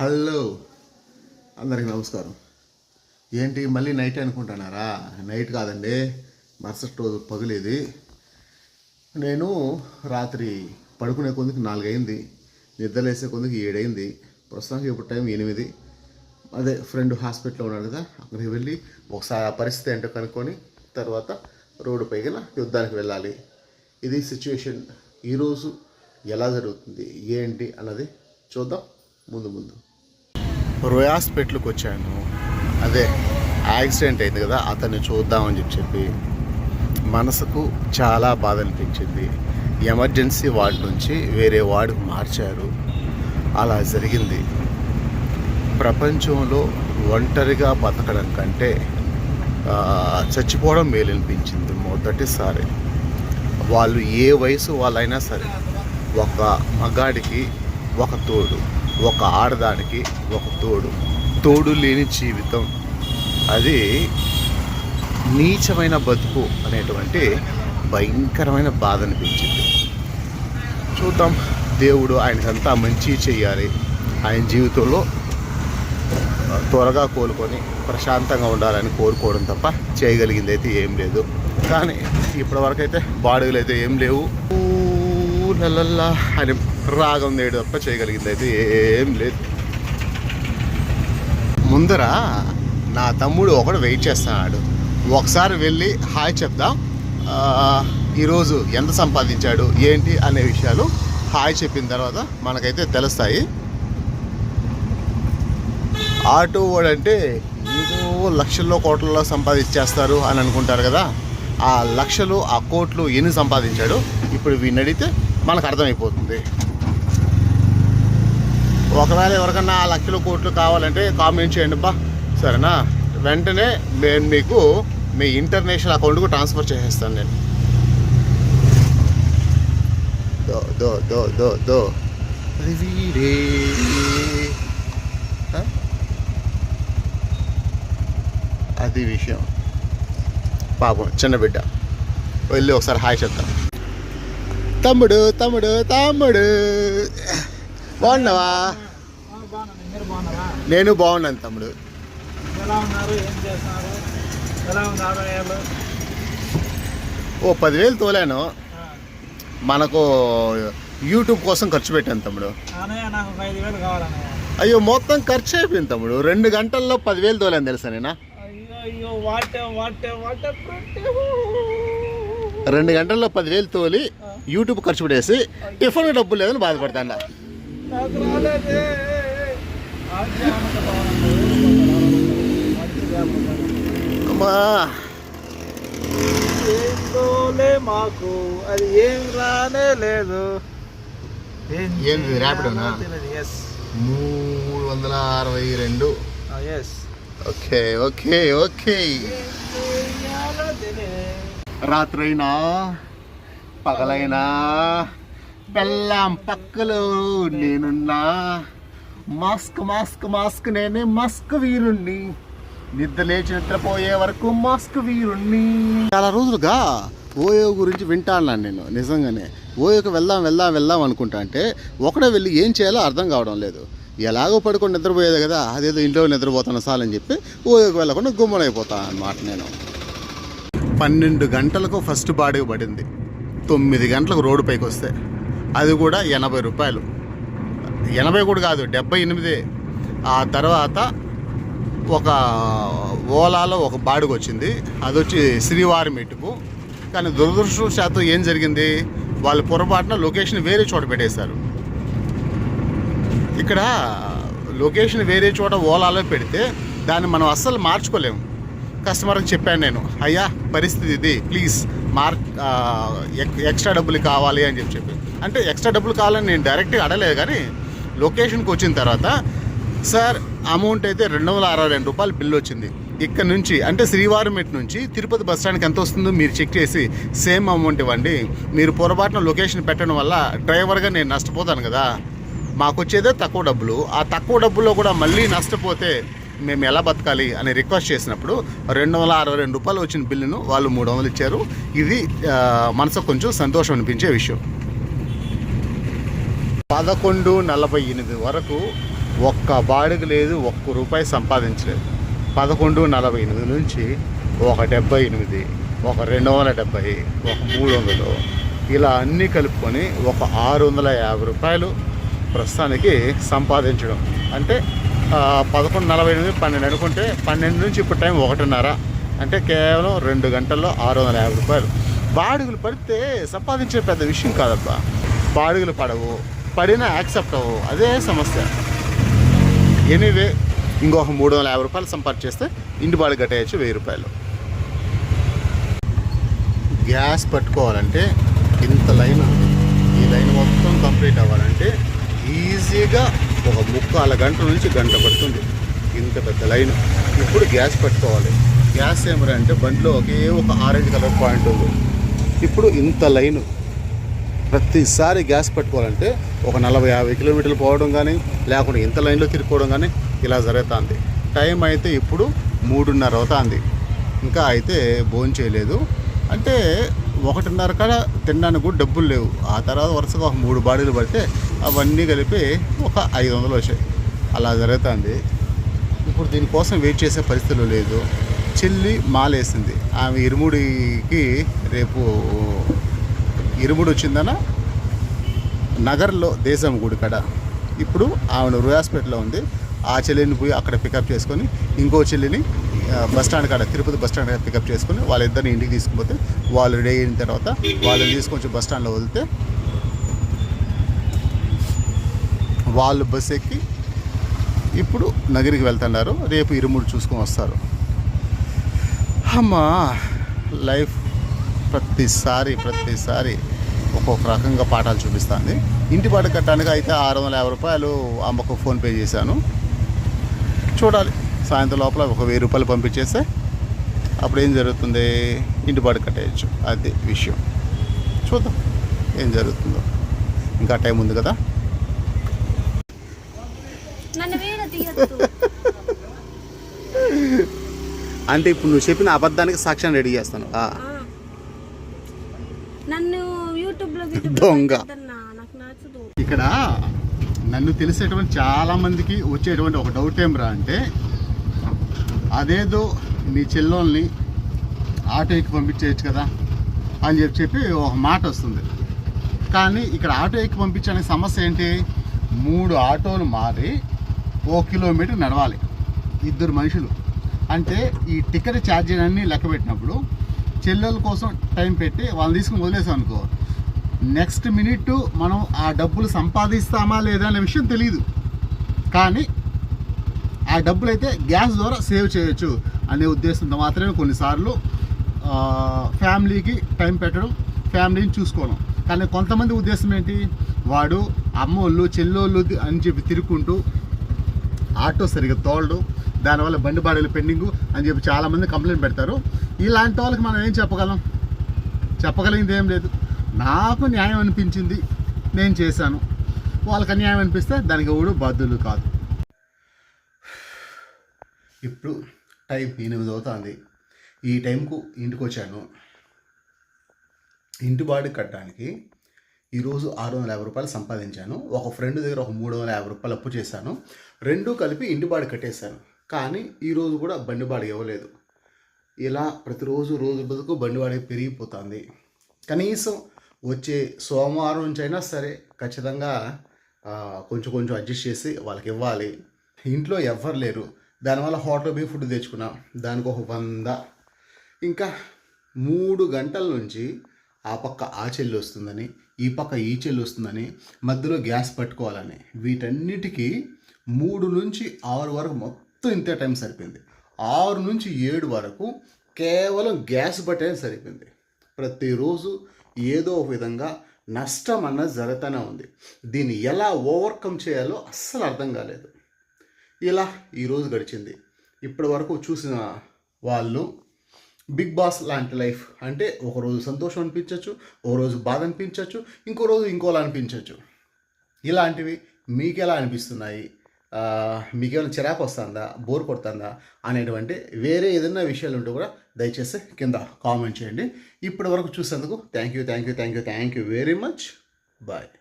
Hello. అందరికి నమస్కారం. ఏంటి మళ్ళీ నైట్ అనుకుంటున్నారా? నైట్ కాదండి మరుసటి రోజు పగిలేది. నేను రాత్రి పడుకునే కొందుకు నాలుగైంది నిద్రలేసే కొందుకు ఏడైంది ప్రస్తుతానికి ఇప్పుడు టైం ఎనిమిది. అదే ఫ్రెండ్ హాస్పిటల్లో ఉన్నాడు కదా అక్కడికి వెళ్ళి ఒకసారి ఆ పరిస్థితి ఏంటో కనుక్కొని తర్వాత రోడ్డు పైన యుద్ధానికి వెళ్ళాలి. ఇది సిచ్యువేషన్. ఈరోజు ఎలా జరుగుతుంది? ఏంటి అన్నది చూద్దాం. ముందు ముందు. రోయ్ వచ్చాను అదే యాక్సిడెంట్ అయింది కదా అతన్ని చూద్దామని చెప్పి చెప్పి మనసుకు చాలా బాధ అనిపించింది ఎమర్జెన్సీ వార్డు నుంచి వేరే వార్డుకు మార్చారు. అలా జరిగింది. ప్రపంచంలో ఒంటరిగా బతకడం కంటే చచ్చిపోవడం మేలు అనిపించింది మొదటిసారి. వాళ్ళు ఏ వయసు వాళ్ళైనా సరే ఒక మగాడికి ఒక తోడు. ఒక ఆడదానికి ఒక తోడు తోడు లేని జీవితం అది నీచమైన బతుకు అనేటువంటి భయంకరమైన బాధ అనిపించింది చూద్దాం దేవుడు ఆయనకంతా మంచి చేయాలి ఆయన జీవితంలో త్వరగా కోలుకొని ప్రశాంతంగా ఉండాలని కోరుకోవడం తప్ప చేయగలిగింది అయితే ఏం లేదు కానీ ఇప్పటివరకు అయితే బాడుగులు అయితే ఏం లేవు ఊ అని రాగం నేడు తప్ప చేయగలిగింది అయితే ఏం లేదు. ముందర నా తమ్ముడు ఒకడు వెయిట్ చేస్తున్నాడు. ఒకసారి వెళ్ళి హాయ్ చెప్దాం. ఈరోజు ఎంత సంపాదించాడు ఏంటి అనే విషయాలు హాయ్ చెప్పిన తర్వాత మనకైతే తెలుస్తాయి. ఆటో వాడు అంటే ఏదో లక్షల్లో కోట్లలో సంపాదించేస్తారు అని అనుకుంటారు కదా. ఆ లక్షలు ఆ కోట్లు ఎన్ని సంపాదించాడు? ఇప్పుడు వీడిని అడిగితే మనకు అర్థమైపోతుంది. ఒకవేళ ఎవరికన్నా ఆ లక్షల కోట్లు కావాలంటే కామెంట్ చేయండి బా సరేనా? వెంటనే నేను మీకు మీ ఇంటర్నేషనల్ అకౌంట్కు ట్రాన్స్ఫర్ చేసేస్తాను నేను. దో దో దో దో దో. అది అది విషయం. పాపం చిన్న బిడ్డ. వెళ్ళి ఒకసారి హాయ్ చెప్తాం. తమ్ముడు తమ్ముడు తమ్ముడు. బాగున్నావా ఆ, బాగున్నాను మీరు బాగున్నారా నేను బాగున్నాను తమ్ముడు. ఓ పదివేలు తోలాను. మనకు యూట్యూబ్ కోసం ఖర్చు పెట్టాను తమ్ముడు. అయ్యో మొత్తం ఖర్చు అయిపోయింది తమ్ముడు. రెండు గంటల్లో పదివేలు తోలాను తెలుసా నేను? రెండు గంటల్లో పదివేలు తోలి యూట్యూబ్ ఖర్చు పెట్టేసి టిఫిన్ డబ్బులు లేదని బాధపడతాను. అమ్మా. ఏందోలే మాకు అది ఏం రానే లేదు. ఏంది, ర్యాపిడోనా? ఎస్ మూడు వందల అరవై రెండు. Yes okay okay okay. రాత్రైనా పగలైనా బెల్లం పక్కలో నేనున్నా. మాస్క్ మాస్క్ మాస్క్ నేనే మాస్క్ వీరుణ్ణి. నిద్ర లేచి నిద్రపోయే వరకు మాస్క్ వీరుణ్ణి. చాలా రోజులుగా ఓయో గురించి వింటాన్నాను నేను నిజంగానే. ఓయోకి వెళ్దాం వెళ్దాం వెళ్దాం అనుకుంటా అంటే ఒకడే వెళ్ళి ఏం చేయాలో అర్థం కావడం లేదు. ఎలాగో పడుకొని నిద్రపోయేది కదా అదేదో ఇంట్లో నిద్రపోతాను సాలని చెప్పి ఓయోకి వెళ్ళకుండా గుమ్మనైపోతా అన్నమాట నేను. పన్నెండు గంటలకు ఫస్ట్ బాడీ పడింది. తొమ్మిది గంటలకు రోడ్డు పైకి వస్తే అది కూడా ఎనభై రూపాయలు. ఎనభై కూడా కాదు డెబ్బై ఎనిమిది. ఆ తర్వాత ఒక ఓలాలో ఒక బాడుగు వచ్చింది అది వచ్చి శ్రీవారి మెట్టుకు. కానీ దురదృష్టవశాతం ఏం జరిగింది? వాళ్ళు పొరపాటున లొకేషన్ వేరే చోట పెట్టేశారు. ఇక్కడ లొకేషన్ వేరే చోట ఓలాలో పెడితే దాన్ని మనం అస్సలు మార్చుకోలేము. కస్టమర్కి చెప్పాను నేను అయ్యా పరిస్థితి ఇది ప్లీజ్ మార్ ఎక్- ఎక్స్ట్రా డబ్బులు కావాలి అని చెప్పి చెప్పి. అంటే ఎక్స్ట్రా డబ్బులు కావాలని నేను డైరెక్ట్గా అడగలేదు కానీ లొకేషన్కి వచ్చిన తర్వాత సార్ అమౌంట్ అయితే రెండు వందల అరవై రెండు రూపాయలు బిల్లు వచ్చింది. ఇక్కడ నుంచి అంటే శ్రీవారిమెట్ నుంచి తిరుపతి బస్ స్టాండ్కి ఎంత వస్తుందో మీరు చెక్ చేసి సేమ్ అమౌంట్ ఇవ్వండి. మీరు పొరపాటున లొకేషన్ పెట్టడం వల్ల డ్రైవర్గా నేను నష్టపోతాను కదా. మాకు వచ్చేదే తక్కువ డబ్బులు. ఆ తక్కువ డబ్బుల్లో కూడా మళ్ళీ నష్టపోతే మేము ఎలా బతకాలి? అని రిక్వెస్ట్ చేసినప్పుడు రెండు వందల అరవై రెండు రూపాయలు వచ్చిన బిల్లును వాళ్ళు మూడు వందలు ఇచ్చారు. ఇది మనసుకు కొంచెం సంతోషం అనిపించే విషయం. పదకొండు నలభై ఎనిమిది వరకు ఒక్క బాడుగ లేదు ఒక్క రూపాయి సంపాదించలేదు. పదకొండు నలభై ఎనిమిది నుంచి ఒక డెబ్బై ఎనిమిది ఒక రెండు వందల డెబ్బై ఒక మూడు వందలు ఇలా అన్నీ కలుపుకొని ఒక ఆరు వందల యాభై రూపాయలు ప్రస్తుతానికి సంపాదించడం. అంటే పదకొండు నలభై ఎనిమిది పన్నెండు అనుకుంటే పన్నెండు నుంచి ఇప్పుడు టైం ఒకటిన్నర. అంటే కేవలం రెండు గంటల్లో ఆరు వందల యాభై రూపాయలు. బాడుగులు పడితే సంపాదించే పెద్ద విషయం కాదబ్బా. బాడుగులు పడవు. పడినా యాక్సెప్ట్ అవ్వవు. అదే సమస్య. ఎనీవే ఇంకొక మూడు వందల యాభై రూపాయలు సంపాదించేస్తే ఇంటి బాడు కట్టేయచ్చు వెయ్యి రూపాయలు. గ్యాస్ పట్టుకోవాలంటే ఇంత లైన్ ఉంది. ఈ లైన్ మొత్తం కంప్లీట్ అవ్వాలంటే ఈజీగా ఒక ముక్కాల గంట నుంచి గంట పడుతుంది. ఇంత పెద్ద లైన్. ఇప్పుడు గ్యాస్ పట్టుకోవాలి. గ్యాస్ ఏమరా అంటే బండిలో ఒకే ఒక ఆరెంజ్ కలర్ పాయింట్ ఉంది. ఇప్పుడు ఇంత లైను. ప్రతిసారి గ్యాస్ పెట్టుకోవాలంటే ఒక నలభై యాభై కిలోమీటర్లు పోవడం కానీ లేకుంటే ఇంత లైన్లో తిరుక్కోవడం కానీ ఇలా జరుగుతుంది. టైం అయితే ఇప్పుడు మూడున్నర అవుతుంది. ఇంకా అయితే భోజనం చేయలేదు. అంటే ఒకటిన్నర కాడ తినడానికి కూడా డబ్బులు లేవు. ఆ తర్వాత వరుసగా ఒక మూడు బాడీలు పడితే అవన్నీ కలిపి ఒక ఐదు వందలు వచ్చాయి. అలా జరుగుతుంది. ఇప్పుడు దీనికోసం వెయిట్ చేసే పరిస్థితులు లేదు. చెల్లి మాలేసింది. ఆమె ఇరుముడికి రేపు ఇరుముడు వచ్చిందన నగర్లో దేశం గుడి కాడ ఇప్పుడు ఆమెను హాస్పిటల్లో ఉంది. ఆ చెల్లిని పోయి అక్కడ పికప్ చేసుకొని ఇంకో చెల్లిని బస్ స్టాండ్ కాడ తిరుపతి బస్ స్టాండ్ కాడ పికప్ చేసుకొని వాళ్ళిద్దరిని ఇంటికి తీసుకుపోతే వాళ్ళు రెడీ అయిన తర్వాత వాళ్ళని తీసుకొచ్చి బస్ స్టాండ్లో వదిలితే వాళ్ళు బస్ ఎక్కి ఇప్పుడు నగరికి వెళ్తున్నారు. రేపు ఇరుముడు చూసుకొని వస్తారు. అమ్మా లైఫ్ ప్రతిసారి ప్రతిసారి ఒక్కొక్క రకంగా పాఠాలు చూపిస్తుంది. ఇంటి పాట కట్టడానికి అయితే ఆరు వందల యాభై రూపాయలు అమ్మకు ఫోన్పే చేశాను. చూడాలి. సాయంత్రం లోపల ఒక వెయ్యి రూపాయలు పంపించేస్తే అప్పుడు ఏం జరుగుతుంది? ఇంటి పాట కట్టేయచ్చు. అది విషయం. చూద్దాం. ఏం జరుగుతుందో. ఇంకా టైం ఉంది కదా? అంటే ఇప్పుడు నువ్వు చెప్పిన అబద్ధానికి సాక్ష్యం రెడీ చేస్తాను. నన్ను దొంగ. నాకు నచ్చదు. ఇక్కడ నన్ను తెలిసేటువంటి చాలా మందికి వచ్చేటువంటి ఒక డౌట్ ఏం రా అంటే అదేదో నీ చెల్లోల్ని ఆటోకి పంపించేయచ్చు కదా అని చెప్పి చెప్పి ఒక మాట వస్తుంది. కానీ ఇక్కడ ఆటో ఎక్కి పంపించడానికి సమస్య ఏంటి? మూడు ఆటోలు మారి ఓ కిలోమీటర్ నడవాలి ఇద్దరు మనుషులు. అంటే ఈ టికెట్ ఛార్జీలు అన్నీ లెక్క పెట్టినప్పుడు చెల్లెల కోసం టైం పెట్టి వాళ్ళని తీసుకుని వదిలేసాం అనుకో నెక్స్ట్ మినిట్ మనం ఆ డబ్బులు సంపాదిస్తామా లేదా అనే విషయం తెలియదు కానీ ఆ డబ్బులు అయితే గ్యాస్ ద్వారా సేవ్ చేయొచ్చు అనే ఉద్దేశంతో మాత్రమే కొన్నిసార్లు ఫ్యామిలీకి టైం పెట్టడం ఫ్యామిలీని చూసుకోవడం. కానీ కొంతమంది ఉద్దేశం ఏంటి? వాడు అమ్మోళ్ళు చెల్లోళ్ళు అని చెప్పి తిరుక్కుంటూ ఆటో సరిగ్గా తోలడు దానివల్ల బండి బాడీలు పెండింగు అని చెప్పి చాలామంది కంప్లైంట్ పెడతారు. ఇలాంటి వాళ్ళకి మనం ఏం చెప్పగలం? చెప్పగలిగింది ఏం లేదు. నాకు న్యాయం అనిపించింది నేను చేశాను. వాళ్ళకి అన్యాయం అనిపిస్తే దానికి ఎవడు బాధ్యులు కాదు. ఇప్పుడు టైం ఎనిమిది అవుతుంది. ఈ టైంకు ఇంటికి వచ్చాను. ఇంటి బాడీ కట్టడానికి ఈరోజు ఆరు వందల యాభై రూపాయలు సంపాదించాను. ఒక ఫ్రెండ్ దగ్గర ఒక మూడు వందల యాభై రూపాయలు అప్పు చేశాను. రెండు కలిపి ఇంటి బాడీ కట్టేశాను. కానీ ఈరోజు కూడా బండిబాడు ఇవ్వలేదు. ఇలా ప్రతిరోజు రోజు బతుకు బండివాడి పెరిగిపోతుంది. కనీసం వచ్చే సోమవారం నుంచి అయినా సరే ఖచ్చితంగా కొంచెం కొంచెం అడ్జస్ట్ చేసి వాళ్ళకి ఇవ్వాలి. ఇంట్లో ఎవ్వరు లేరు. దానివల్ల హోటల్ పోయి ఫుడ్ తెచ్చుకున్నాం. దానికి ఒక వంద. ఇంకా మూడు గంటల నుంచి ఆ పక్క ఆ చెల్లి వస్తుందని ఈ పక్క ఈ చెల్లి వస్తుందని మధ్యలో గ్యాస్ పట్టుకోవాలని వీటన్నిటికీ మూడు నుంచి ఆరు వరకు మొత్తం ఇంతే టైం సరిపోయింది. ఆరు నుంచి ఏడు వరకు కేవలం గ్యాస్ బట్టే సరిపోయింది. ప్రతిరోజు ఏదో ఒక విధంగా నష్టం అన్నది జరుగుతూనే ఉంది. దీన్ని ఎలా ఓవర్కమ్ చేయాలో అస్సలు అర్థం కాలేదు. ఇలా ఈరోజు గడిచింది. ఇప్పటి వరకు చూసిన వాళ్ళు బిగ్ బాస్ లాంటి లైఫ్ అంటే ఒక రోజు సంతోషం అనిపించవచ్చు ఒక రోజు బాధ అనిపించవచ్చు ఇంకో రోజు ఇంకోలా అనిపించవచ్చు ఇలాంటివి మీకు ఎలా అనిపిస్తున్నాయి? మీకేమైనా చిరాకు వస్తుందా? బోర్ కొడుతుందా? అనేటువంటి వేరే ఏదైనా విషయాలు ఉంటే కూడా దయచేసి కింద కామెంట్ చేయండి. ఇప్పటి వరకు చూసేందుకు thank you thank you thank you thank you very much. Bye.